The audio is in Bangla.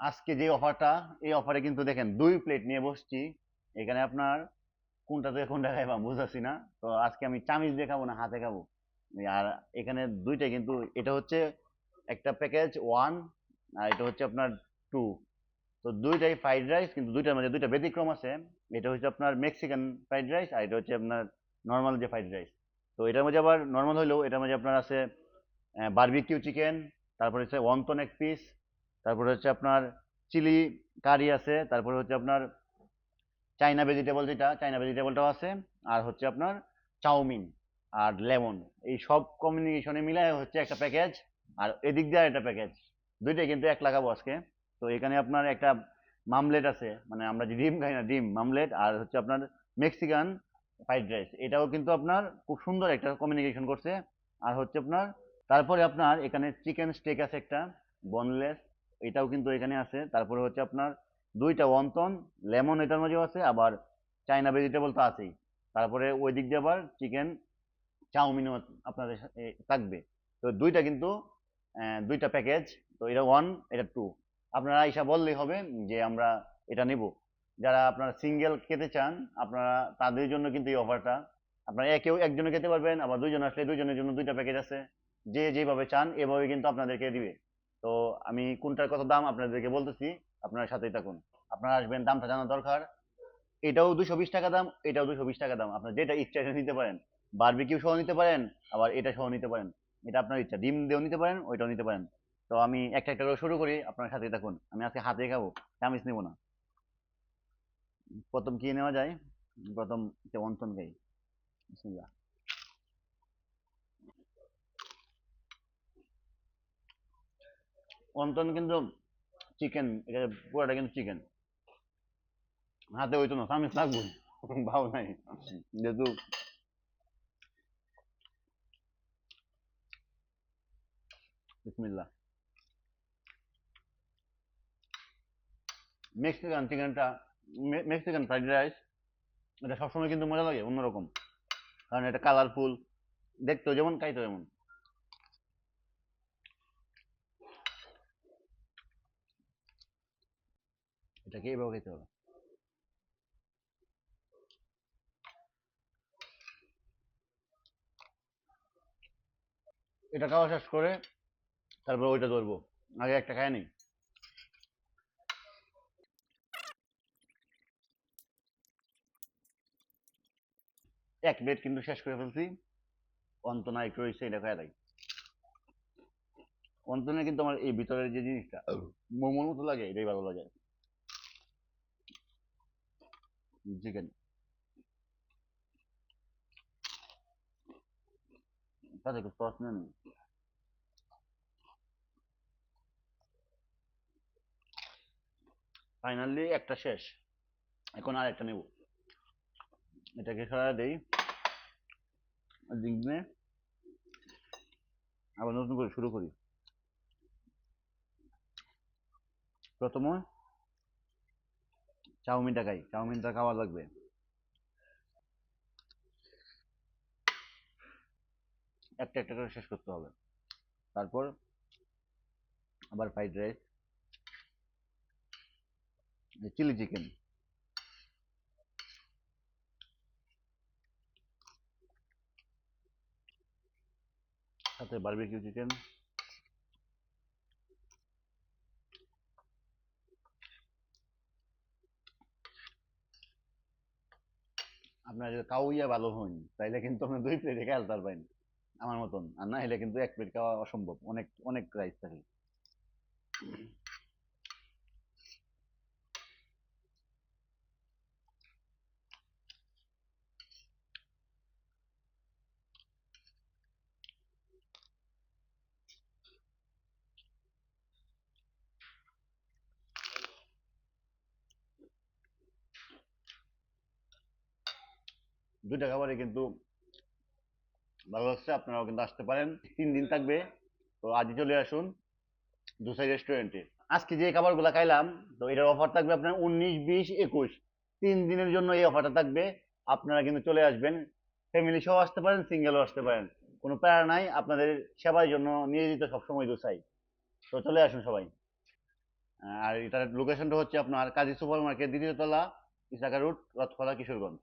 আজকে যে অফারটা, এই অফারে কিন্তু দেখেন দুই প্লেট নিয়ে বসছি। এখানে আপনার কোনটা থেকে কোনটা খাইবাম বুঝতেছি না। তো আজকে আমি চামিচ দিয়ে খাব না হাতে খাব। আর এখানে দুইটা কিন্তু, এটা হচ্ছে একটা প্যাকেজ ওয়ান আর এটা হচ্ছে আপনার টু তো দুইটাই ফ্রাইড রাইস কিন্তু দুইটার মধ্যে দুইটা ব্যতিক্রম আছে। এটা হচ্ছে আপনার মেক্সিকান ফ্রাইড রাইস আর এটা হচ্ছে আপনার নর্মাল যে ফ্রাইড রাইস তো এটার মধ্যে আবার নর্মাল হইলেও এটার মধ্যে আপনার আছে বারবিকিউ চিকেন তারপরে হচ্ছে ওয়ান্তন এক পিস তারপরে হচ্ছে আপনার চিলি কারি আছে, তারপরে হচ্ছে আপনার চাইনা ভেজিটেবল যেটা চাইনা ভেজিটেবলটাও আছে, আর হচ্ছে আপনার চাউমিন আর লেমন। এই সব কমিউনিকেশনে মিলায় হচ্ছে একটা প্যাকেজ আর এদিক দিয়ে একটা প্যাকেজ দুইটাই কিন্তু এক লাগাবো আজকে। তো এখানে আপনার একটা মামলেট আছে মানে আমরা যে ডিম খাই না, ডিম, মামলেট আর হচ্ছে আপনার মেক্সিকান ফ্রাইড রাইস এটাও কিন্তু আপনার খুব সুন্দর একটা কমিউনিকেশন করছে। আর হচ্ছে আপনার, তারপরে আপনার এখানে চিকেন স্টেক আছে একটা বনলেস এটাও কিন্তু এখানে আছে। তারপরে হচ্ছে আপনার দুইটা ওয়ান্তন লেমন এটার মধ্যেও আছে, আবার চাইনা ভেজিটেবল তো আছেই। তারপরে ওই দিক দিয়ে আবার চিকেন চাউমিনও আপনাদের থাকবে। তো দুইটা কিন্তু দুইটা প্যাকেজ তো এটা ওয়ান এটা টু আপনারা এসা বললেই হবে যে আমরা এটা নেব। যারা আপনারা সিঙ্গেল খেতে চান, আপনারা তাদের জন্য কিন্তু এই অফারটা আপনারা একেও একজনে খেতে পারবেন, আবার দুইজন আসলে দুইজনের জন্য দুইটা প্যাকেজ আছে। যে যেভাবে চান, এভাবে কিন্তু আপনাদেরকে দিবে। তো আমি কোনটার কত দাম আপনাদেরকে বলতেছি, আপনারা সাথেই থাকুন। আপনারা আসবেন, দামটা জানা দরকার। এটাও দুশো বিশ টাকা দাম, এটাও দুশো বিশ টাকা দাম। আপনার যেটা ইচ্ছা এটা নিতে পারেন। বারবিকিউ সহ নিতে পারেন, আবার এটা সহ নিতে পারেন। এটা আপনার ইচ্ছা। ডিম দিয়েও নিতে পারেন, ওইটাও নিতে পারেন। তো আমি একটা একটা করে শুরু করি, আপনার সাথেই থাকুন। আমি আজকে হাতে খাব, চামিচ নেব না। প্রথম কি নেওয়া যায়? প্রথম অন্তন খাই। বিসমিল্লাহ। অন্তন কিন্তু চিকেন পুরোটা কিন্তু চিকেন। হাতে হইতো না চামিচ লাগবো ভাও নাই। যেহেতু বিসমিল্লাহ। মেক্সিকান চিকেনটা মেক্সিকান ফ্রাইড রাইস এটা সবসময় কিন্তু মজা লাগে, অন্যরকম। কারণ এটা কালারফুল দেখতেও যেমন, খাইতেও যেমন। এটাকে এভাবে খেতে হবে এটা খাওয়া শেষ করে তারপর ওইটা ধরবো। আগে একটা খায় নি এক প্লেট কিন্তু শেষ করে ফেলছি। অন্তনা একটু রয়েছে, এটা খায় তাই অন্তনে কিন্তু আমার এই ভিতরের যে জিনিসটা, মোমোর মতো লাগে, এটাই ভালো লাগে। চিকেন সাথে একটু সস নেন ফাইনালি একটা শেষ। এখন আর একটা নেব। এটাকে সারা দেই। দিনে আবার নতুন করে শুরু করি। প্রথমে চাউমিনটা খাই, চাউমিনটা খাওয়া লাগবে। একটা একটা করে শেষ করতে হবে। তারপর আবার ফ্রাইড রাইস চিলি চিকেন। সাথে বারবিকিউ চিকেন। আপনার কাউইয়া ভালো হন তাইলে কিন্তু আপনি দুই প্লেটে খেয়াল পারবেন আমার মতন। আর না হলে কিন্তু এক প্লেট খাওয়া অসম্ভব, অনেক অনেক রাইস থাকে। দুইটা খাবারই কিন্তু ভালো লাগছে আপনারাও কিন্তু আসতে পারেন। তিন দিন থাকবে। তো আজই চলে আসুন দুসাই রেস্টুরেন্টে। আজকে যে খাবারগুলো খাইলাম, তো এটার অফার থাকবে আপনার উনিশ, বিশ, একুশ। তিন দিনের জন্য এই অফারটা থাকবে। আপনারা কিন্তু চলে আসবেন। ফ্যামিলি সহ আসতে পারেন সিঙ্গেলও আসতে পারেন। কোনো প্যারা নাই। আপনাদের সেবার জন্য নিয়োজিত সবসময় দুসাই। তো চলে আসুন সবাই। আর এটার লোকেশনটা হচ্ছে আপনার কাজী সুপার মার্কেট দ্বিতীয়তলা, ইসাকা রোড রথখোলা, কিশোরগঞ্জ।